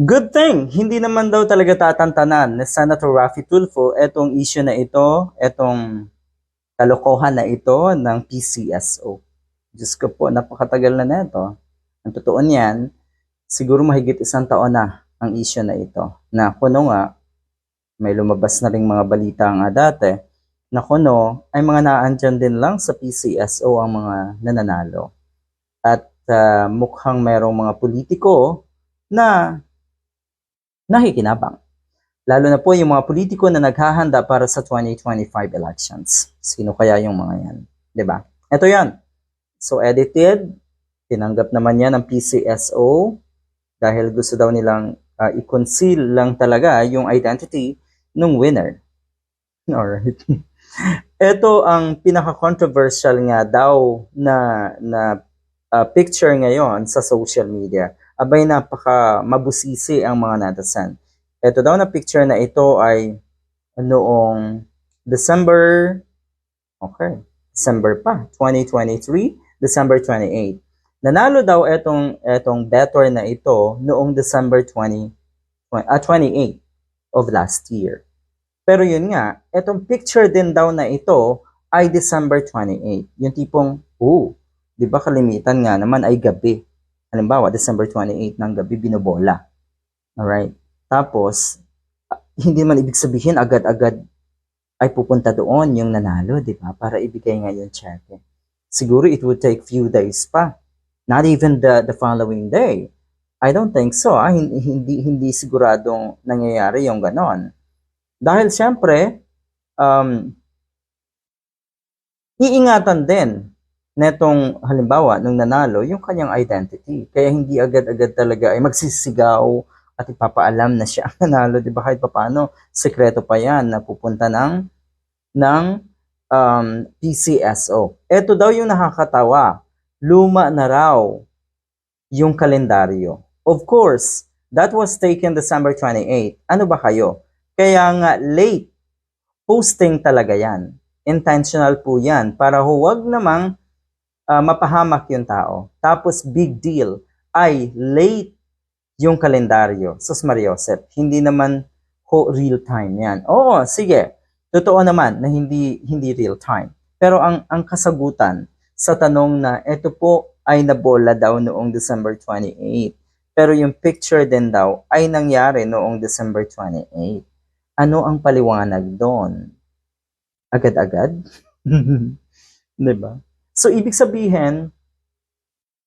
Good thing, hindi naman daw talaga tatantanan ni Senator Raffy Tulfo etong issue na ito, etong kalokohan na ito ng PCSO. Diyos ko po, napakatagal na neto. Ang totoo niyan, siguro mahigit isang taon na ang issue na ito. Na kuno nga, may lumabas na ring mga balita nga dati, na kuno ay mga naandyan din lang sa PCSO ang mga nananalo. At ah, mukhang mayroong mga politiko na nakikinabang. Lalo na po yung mga politiko na naghahanda para sa 2025 elections. Sino kaya yung mga yan? ba? Ito yan. So edited, tinanggap naman yan ng PCSO dahil gusto daw nilang uh, i-conceal lang talaga yung identity ng winner. Alright. Ito ang pinaka-controversial nga daw na na uh, picture ngayon sa social media abay napaka mabusisi ang mga netizen. Ito daw na picture na ito ay noong December, okay, December pa, 2023, December 28. Nanalo daw itong, itong better na ito noong December 20, ah, 28 of last year. Pero yun nga, itong picture din daw na ito ay December 28. Yung tipong, oh, di ba kalimitan nga naman ay gabi. Halimbawa, December 28 ng gabi, binobola. Alright? Tapos, hindi man ibig sabihin agad-agad ay pupunta doon yung nanalo, di ba? Para ibigay nga yung check. Siguro it would take few days pa. Not even the, the following day. I don't think so. Ah. Hindi, hindi siguradong nangyayari yung ganon. Dahil siyempre, um, iingatan din netong halimbawa nung nanalo yung kanyang identity. Kaya hindi agad-agad talaga ay magsisigaw at ipapaalam na siya ang nanalo, 'di ba? Kahit papaano, sekreto pa 'yan na pupunta ng ng um, PCSO. Ito daw yung nakakatawa. Luma na raw yung kalendaryo. Of course, that was taken December 28. Ano ba kayo? Kaya nga late posting talaga yan. Intentional po yan para huwag namang uh, mapahamak yung tao. Tapos big deal ay late yung kalendaryo. Sus Mariosep, hindi naman ho real time yan. Oo, sige. Totoo naman na hindi hindi real time. Pero ang ang kasagutan sa tanong na ito po ay nabola daw noong December 28. Pero yung picture din daw ay nangyari noong December 28. Ano ang paliwanag doon? Agad-agad? 'Di ba? So, ibig sabihin,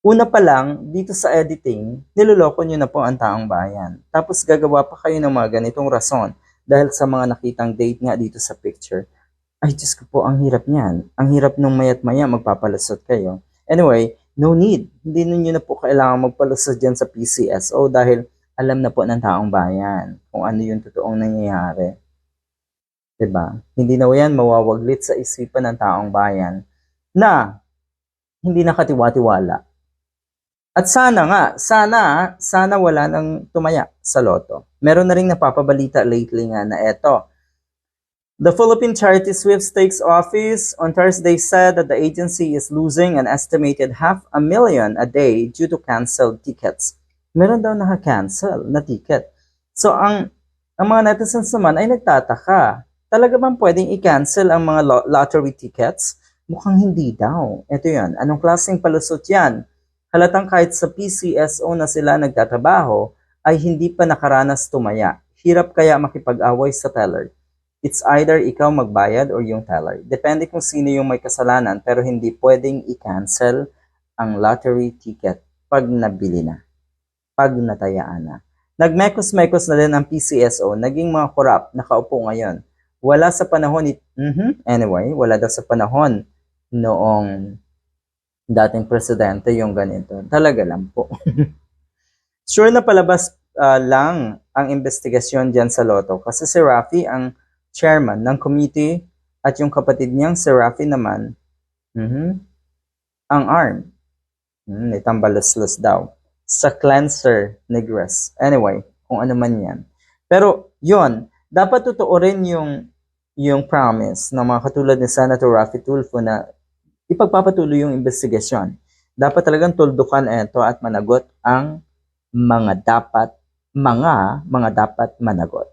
una pa lang, dito sa editing, niloloko nyo na po ang taong bayan. Tapos gagawa pa kayo ng mga ganitong rason dahil sa mga nakitang date nga dito sa picture. Ay, Diyos ko po, ang hirap niyan. Ang hirap nung mayat maya magpapalusot kayo. Anyway, no need. Hindi ninyo na po kailangan magpalusot dyan sa PCSO dahil alam na po ng taong bayan kung ano yung totoong nangyayari. ba? Hindi na yan mawawaglit sa isipan ng taong bayan na hindi nakatiwa-tiwala. At sana nga, sana, sana wala nang tumaya sa loto. Meron na rin napapabalita lately nga na eto. The Philippine Charity Sweepstakes Office on Thursday said that the agency is losing an estimated half a million a day due to canceled tickets. Meron daw naka-cancel na ticket. So ang ang mga netizens naman ay nagtataka. Talaga bang pwedeng i-cancel ang mga lo- lottery tickets? Mukhang hindi daw. Ito yan. Anong klaseng palusot yan? Halatang kahit sa PCSO na sila nagtatrabaho, ay hindi pa nakaranas tumaya. Hirap kaya makipag-away sa teller. It's either ikaw magbayad or yung teller. Depende kung sino yung may kasalanan pero hindi pwedeng i-cancel ang lottery ticket pag nabili na. Pag natayaan na. Nagmekos-mekos na din ang PCSO, naging mga korap, nakaupo ngayon. Wala sa panahon ni... Mm-hmm, anyway, wala daw sa panahon noong dating presidente yung ganito. Talaga lang po. sure na palabas uh, lang ang investigasyon diyan sa Lotto kasi si Rafi ang chairman ng committee at yung kapatid niyang si Rafi naman mm-hmm, ang arm. Hmm, itambalos-los daw. Sa cleanser Negres. Anyway, kung ano man yan. Pero, yon dapat totoo rin yung yung promise ng mga katulad ni Senator Rafi Tulfo na ipagpapatuloy yung investigasyon. Dapat talagang tuldukan ito at managot ang mga dapat mga mga dapat managot.